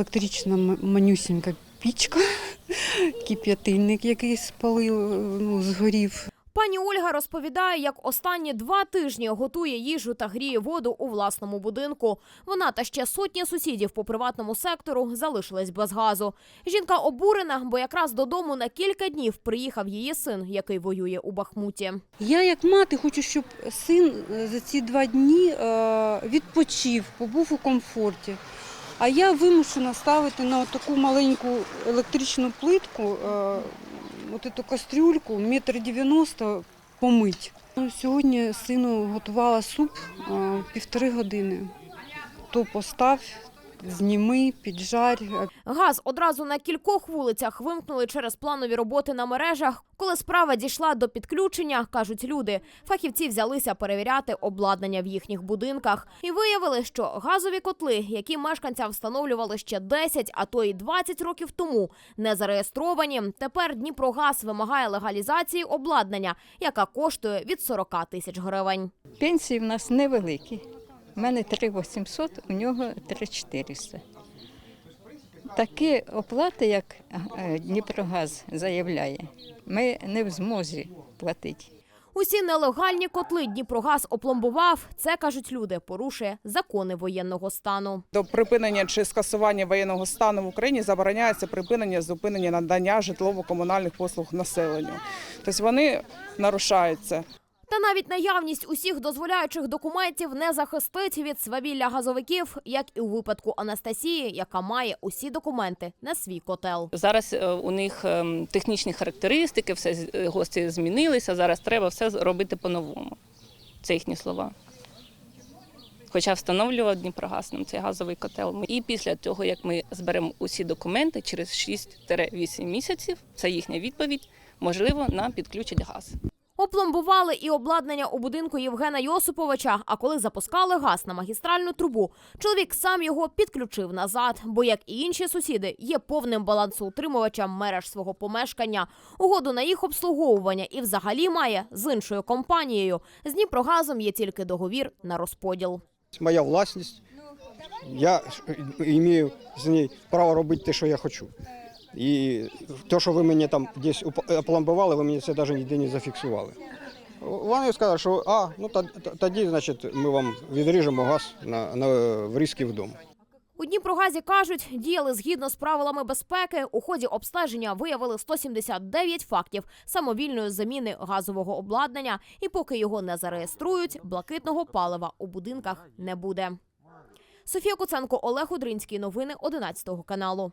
електрична манюсінька пічка, кип'ятильник, який спалив, ну, згорів. Пані Ольга розповідає, як останні два тижні готує їжу та гріє воду у власному будинку. Вона та ще сотні сусідів по приватному сектору залишились без газу. Жінка обурена, бо якраз додому на кілька днів приїхав її син, який воює у Бахмуті. Я як мати хочу, щоб син е, за ці два дні е, відпочив, побув у комфорті. А я вимушена ставити на таку маленьку електричну плитку, е, от цю кастрюльку, метр дев'яносто помить. Ну, Сьогодні сину готувала суп е, півтори години. То постав, зніми, піджарь, Газ одразу на кількох вулицях вимкнули через планові роботи на мережах. Коли справа дійшла до підключення, кажуть люди, фахівці взялися перевіряти обладнання в їхніх будинках і виявили, що газові котли, які мешканцям встановлювали ще 10, а то й 20 років тому, не зареєстровані. Тепер Дніпрогаз вимагає легалізації обладнання, яка коштує від 40 тисяч гривень. Пенсії в нас невеликі. У мене 3800, у нього 3400. Такі оплати, як е, Дніпрогаз заявляє, ми не в змозі платити. Усі нелегальні котли Дніпрогаз опломбував. Це кажуть люди, порушує закони воєнного стану. До припинення чи скасування воєнного стану в Україні забороняється припинення зупинення надання житлово-комунальних послуг населенню. Тобто вони нарушаються. Та навіть наявність усіх дозволяючих документів не захистить від свавілля газовиків, як і у випадку Анастасії, яка має усі документи на свій котел. Зараз е, у них ем, технічні характеристики, все е, гості змінилися. Зараз треба все робити по-новому. Це їхні слова. Хоча встановлював Дніпрогаз нам цей газовий котел. І після того, як ми зберемо усі документи через 6-8 місяців, це їхня відповідь, можливо, нам підключать газ. Опломбували і обладнання у будинку Євгена Йосиповича. А коли запускали газ на магістральну трубу, чоловік сам його підключив назад, бо, як і інші сусіди, є повним балансоутримувачем мереж свого помешкання. Угоду на їх обслуговування і взагалі має з іншою компанією. З Дніпрогазом є тільки договір на розподіл. моя власність. Я маю з нею право робити те, що я хочу. І те, що ви мені там десь опломбували, ви мені це навіть ніде не зафіксували. Вони сказали, що а, ну тоді, значить, ми вам відріжемо газ на, на врізки в дом. У Дніпрогазі кажуть, діяли згідно з правилами безпеки. У ході обстеження виявили 179 фактів самовільної заміни газового обладнання. І поки його не зареєструють, блакитного палива у будинках не буде. Софія Куценко, Олег Удринський. Новини 11 каналу.